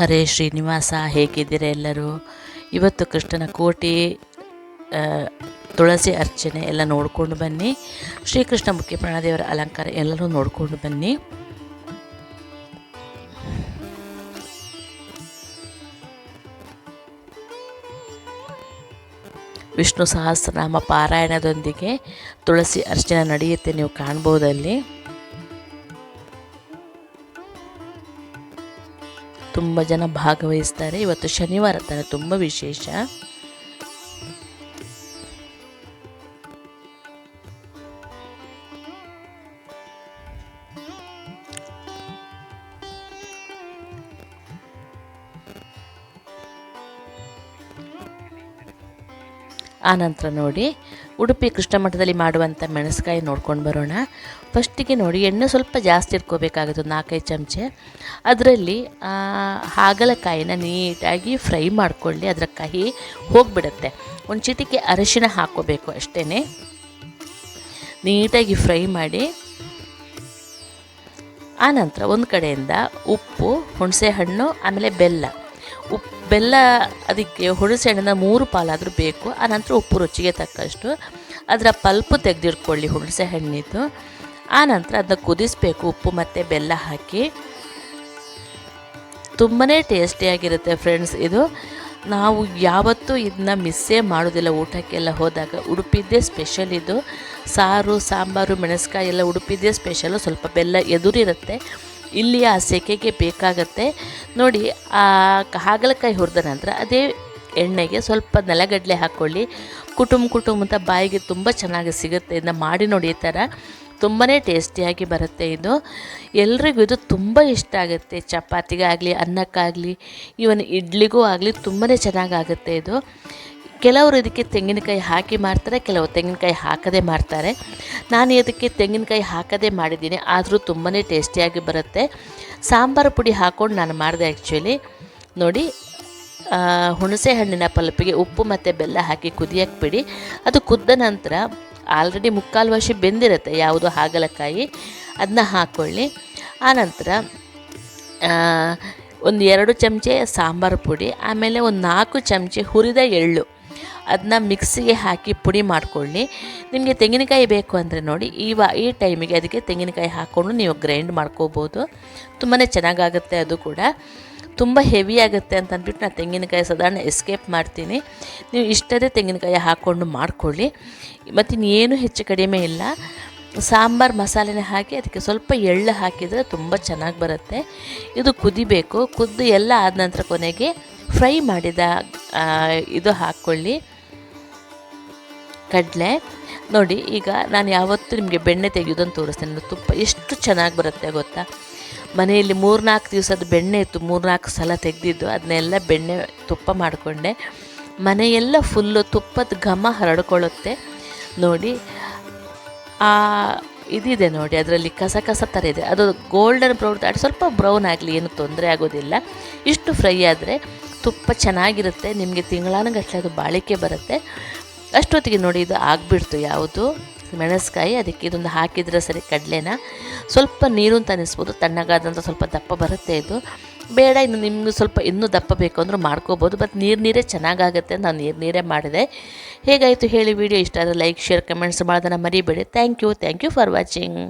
ಹರೇ ಶ್ರೀನಿವಾಸ, ಹೇಗಿದ್ದೀರ ಎಲ್ಲರೂ? ಇವತ್ತು ಕೃಷ್ಣನ ಕೋಟಿ ತುಳಸಿ ಅರ್ಚನೆ ಎಲ್ಲ ನೋಡಿಕೊಂಡು ಬನ್ನಿ. ಶ್ರೀಕೃಷ್ಣ ಮುಖ್ಯ ಪ್ರಾಣದೇವರ ಅಲಂಕಾರ ಎಲ್ಲರೂ ನೋಡಿಕೊಂಡು ಬನ್ನಿ. ವಿಷ್ಣು ಸಹಸ್ರನಾಮ ಪಾರಾಯಣದೊಂದಿಗೆ ತುಳಸಿ ಅರ್ಚನೆ ನಡೆಯುತ್ತೆ ನೀವು ಕಾಣ್ಬೋದಲ್ಲಿ. ತುಂಬ ಜನ ಭಾಗವಹಿಸ್ತಾರೆ. ಇವತ್ತು ಶನಿವಾರ ತಾನೆ ತುಂಬ ವಿಶೇಷ. ಆನಂತರ ನೋಡಿ, ಉಡುಪಿ ಕೃಷ್ಣ ಮಠದಲ್ಲಿ ಮಾಡುವಂಥ ಮೆಣಸ್ಕಾಯಿ ನೋಡ್ಕೊಂಡು ಬರೋಣ. ಫಸ್ಟಿಗೆ ನೋಡಿ, ಎಣ್ಣೆ ಸ್ವಲ್ಪ ಜಾಸ್ತಿ ಇಟ್ಕೋಬೇಕಾಗುತ್ತೆ ನಾಲ್ಕೈದು ಚಮಚೆ. ಅದರಲ್ಲಿ ಹಾಗಲಕಾಯಿನ ನೀಟಾಗಿ ಫ್ರೈ ಮಾಡ್ಕೊಳ್ಳಿ ಅದರ ಕಹಿ ಹೋಗಿಬಿಡುತ್ತೆ. ಒಂದು ಚಿಟಿಕೆ ಅರಿಶಿನ ಹಾಕ್ಕೋಬೇಕು ಅಷ್ಟೇ ನೀಟಾಗಿ ಫ್ರೈ ಮಾಡಿ. ಆನಂತರ ಒಂದು ಕಡೆಯಿಂದ ಉಪ್ಪು ಹುಣಸೆ ಹಣ್ಣು ಆಮೇಲೆ ಬೆಲ್ಲ. ಬೆಲ್ಲ ಅದಕ್ಕೆ ಹುಣಸೆ ಹಣ್ಣಿನ ಮೂರು ಪಾಲಾದರೂ ಬೇಕು. ಆನಂತರ ಉಪ್ಪು ರುಚಿಗೆ ತಕ್ಕಷ್ಟು. ಅದರ ಪಲ್ಪು ತೆಗೆದಿಟ್ಕೊಳ್ಳಿ ಹುಣಸೆ ಹಣ್ಣಿದ್ದು ಆನಂತರ ಅದನ್ನ ಕುದಿಸ್ಬೇಕು. ಉಪ್ಪು ಮತ್ತು ಬೆಲ್ಲ ಹಾಕಿ. ತುಂಬಾ ಟೇಸ್ಟಿಯಾಗಿರುತ್ತೆ ಫ್ರೆಂಡ್ಸ್ ಇದು. ನಾವು ಯಾವತ್ತೂ ಇದನ್ನ ಮಿಸ್ಸೇ ಮಾಡೋದಿಲ್ಲ. ಊಟಕ್ಕೆಲ್ಲ ಹೋದಾಗ ಉಡುಪಿದ್ದೇ ಸ್ಪೆಷಲ್ ಇದು. ಸಾರು, ಸಾಂಬಾರು ಮೆಣಸ್ಕಾಯಿ ಎಲ್ಲ ಉಡುಪಿದ್ದೇ ಸ್ಪೆಷಲು. ಸ್ವಲ್ಪ ಬೆಲ್ಲ ಎದುರಿರುತ್ತೆ. ಇಲ್ಲಿ ಆ ಸೆಕೆಗೆ ಬೇಕಾಗತ್ತೆ. ನೋಡಿ, ಆ ಹಾಗಲಕಾಯಿ ಹುರಿದ ನಂತರ ಅದೇ ಎಣ್ಣೆಗೆ ಸ್ವಲ್ಪ ನೆಲಗಡಲೆ ಹಾಕ್ಕೊಳ್ಳಿ ಕುಟುಂಬ ಕುಟುಂಬ ಅಂತ ಬಾಯಿಗೆ ತುಂಬ ಚೆನ್ನಾಗಿ ಸಿಗುತ್ತೆ. ಇದನ್ನ ಮಾಡಿ ನೋಡಿ, ಈ ಥರ ತುಂಬಾ ಟೇಸ್ಟಿಯಾಗಿ ಬರುತ್ತೆ ಇದು. ಎಲ್ರಿಗೂ ಇದು ತುಂಬ ಇಷ್ಟ ಆಗುತ್ತೆ. ಚಪಾತಿಗಾಗಲಿ, ಅನ್ನಕ್ಕಾಗಲಿ ಇವನ್ ಇಡ್ಲಿಗೂ ಆಗಲಿ ತುಂಬಾ ಚೆನ್ನಾಗಾಗುತ್ತೆ ಇದು. ಕೆಲವರು ಇದಕ್ಕೆ ತೆಂಗಿನಕಾಯಿ ಹಾಕಿ ಮಾಡ್ತಾರೆ ಕೆಲವರು ತೆಂಗಿನಕಾಯಿ ಹಾಕದೇ ಮಾಡ್ತಾರೆ ನಾನು ಇದಕ್ಕೆ ತೆಂಗಿನಕಾಯಿ ಹಾಕದೇ ಮಾಡಿದ್ದೀನಿ, ಆದರೂ ತುಂಬಾ ಟೇಸ್ಟಿಯಾಗಿ ಬರುತ್ತೆ. ಸಾಂಬಾರು ಪುಡಿ ಹಾಕ್ಕೊಂಡು ನಾನು ಮಾಡಿದೆ ಆ್ಯಕ್ಚುಲಿ. ನೋಡಿ ಹುಣಸೆ ಹಣ್ಣಿನ ಪಲ್ಪಿಗೆ ಉಪ್ಪು ಮತ್ತು ಬೆಲ್ಲ ಹಾಕಿ ಕುದಿಯಕ್ಕೆ ಬಿಡಿ ಅದು ಕುದ್ದ ನಂತರ ಆಲ್ರೆಡಿ ಮುಕ್ಕಾಲು ವರ್ಷ ಬೆಂದಿರುತ್ತೆ, ಯಾವುದು ಹಾಗಲಕಾಯಿ ಅದನ್ನ ಹಾಕ್ಕೊಳ್ಳಿ ಆನಂತರ ಒಂದು ಎರಡು ಚಮಚೆ ಸಾಂಬಾರು ಪುಡಿ, ಆಮೇಲೆ ಒಂದು ನಾಲ್ಕು ಚಮಚೆ ಹುರಿದ ಎಳ್ಳು. ಅದನ್ನ ಮಿಕ್ಸಿಗೆ ಹಾಕಿ ಪುಡಿ ಮಾಡ್ಕೊಳ್ಳಿ. ನಿಮಗೆ ತೆಂಗಿನಕಾಯಿ ಬೇಕು ಅಂದರೆ ನೋಡಿ ಈವ ಈ ಟೈಮಿಗೆ ಅದಕ್ಕೆ ತೆಂಗಿನಕಾಯಿ ಹಾಕ್ಕೊಂಡು ನೀವು ಗ್ರೈಂಡ್ ಮಾಡ್ಕೋಬೋದು. ತುಂಬಾ ಚೆನ್ನಾಗಾಗುತ್ತೆ ಅದು ಕೂಡ. ತುಂಬ ಹೆವಿ ಆಗುತ್ತೆ ಅಂತ ಅಂದ್ಬಿಟ್ಟು ನಾನು ತೆಂಗಿನಕಾಯಿ ಸಾಧಾರಣ ಎಸ್ಕೇಪ್ ಮಾಡ್ತೀನಿ. ನೀವು ಇಷ್ಟದೇ ತೆಂಗಿನಕಾಯಿ ಹಾಕ್ಕೊಂಡು ಮಾಡ್ಕೊಳ್ಳಿ. ಮತ್ತು ಇನ್ನೇನು ಹೆಚ್ಚು ಕಡಿಮೆ ಇಲ್ಲ. ಸಾಂಬಾರು ಮಸಾಲೆನೇ ಹಾಕಿ ಅದಕ್ಕೆ ಸ್ವಲ್ಪ ಎಳ್ಳು ಹಾಕಿದರೆ ತುಂಬ ಚೆನ್ನಾಗಿ ಬರುತ್ತೆ. ಇದು ಕುದಿಬೇಕು. ಕುದ್ದು ಎಲ್ಲ ಆದ ನಂತರ ಕೊನೆಗೆ ಫ್ರೈ ಮಾಡಿದ ಇದು ಹಾಕ್ಕೊಳ್ಳಿ ಕಡಲೆ. ನೋಡಿ, ಈಗ ನಾನು ಯಾವತ್ತೂ ನಿಮಗೆ ಬೆಣ್ಣೆ ತೆಗೆಯೋದನ್ನು ತೋರಿಸ್ತೇನೆ. ತುಪ್ಪ ಎಷ್ಟು ಚೆನ್ನಾಗಿ ಬರುತ್ತೆ ಗೊತ್ತಾ? ಮನೆಯಲ್ಲಿ ಮೂರ್ನಾಲ್ಕು ದಿವಸದ ಬೆಣ್ಣೆ ಇತ್ತು. ಮೂರ್ನಾಲ್ಕು ಸಲ ತೆಗೆದಿದ್ದು, ಅದನ್ನೆಲ್ಲ ಬೆಣ್ಣೆ ತುಪ್ಪ ಮಾಡಿಕೊಂಡೆ. ಮನೆಯೆಲ್ಲ ಫುಲ್ಲು ತುಪ್ಪದ ಘಮ ಹರಡ್ಕೊಳ್ಳುತ್ತೆ. ನೋಡಿ, ಆ ಇದಿದೆ ನೋಡಿ, ಅದರಲ್ಲಿ ಕಸ ಕಸ ಥರ ಇದೆ. ಅದು ಗೋಲ್ಡನ್ ಬ್ರೌನ್ ಅದು ಸ್ವಲ್ಪ ಬ್ರೌನ್ ಆಗಲಿ, ಏನು ತೊಂದರೆ ಆಗೋದಿಲ್ಲ. ಇಷ್ಟು ಫ್ರೈ ಆದರೆ ತುಪ್ಪ ಚೆನ್ನಾಗಿರುತ್ತೆ, ನಿಮಗೆ ತಿಂಗಳಾನುಗಟ್ಟಲೆ ಅದು ಬಾಳಿಕೆ ಬರುತ್ತೆ. ಅಷ್ಟೊತ್ತಿಗೆ ನೋಡಿ ಇದು ಆಗಿಬಿಡ್ತು ಯಾವುದು? ಮೆಣಸ್ಕಾಯಿ, ಅದಕ್ಕೆ ಇದೊಂದು ಹಾಕಿದರೆ ಸರಿ ಕಡಲೆನ. ಸ್ವಲ್ಪ ನೀರು ಅಂತ ಅನಿಸ್ಬೋದು ತಣ್ಣಗಾದಂಥ ಸ್ವಲ್ಪ ದಪ್ಪ ಬರುತ್ತೆ ಇದು. ಬೇಡ, ಇನ್ನು ನಿಮ್ಗೆ ಸ್ವಲ್ಪ ಇನ್ನೂ ದಪ್ಪ ಬೇಕು ಅಂದರೂ ಮಾಡ್ಕೋಬೋದು ಬಟ್ ನೀರು ನೀರೇ ಚೆನ್ನಾಗಾಗುತ್ತೆ ನಾನು ನೀರು ನೀರೇ ಮಾಡಿದೆ. ಹೇಗಾಯಿತು ಹೇಳಿ ವಿಡಿಯೋ ಇಷ್ಟ ಆದರೆ ಲೈಕ್ ಶೇರ್ ಕಮೆಂಟ್ಸ್ ಮಾಡೋದನ್ನು ಮರಿಬೇಡಿ. Thank you thank you for watching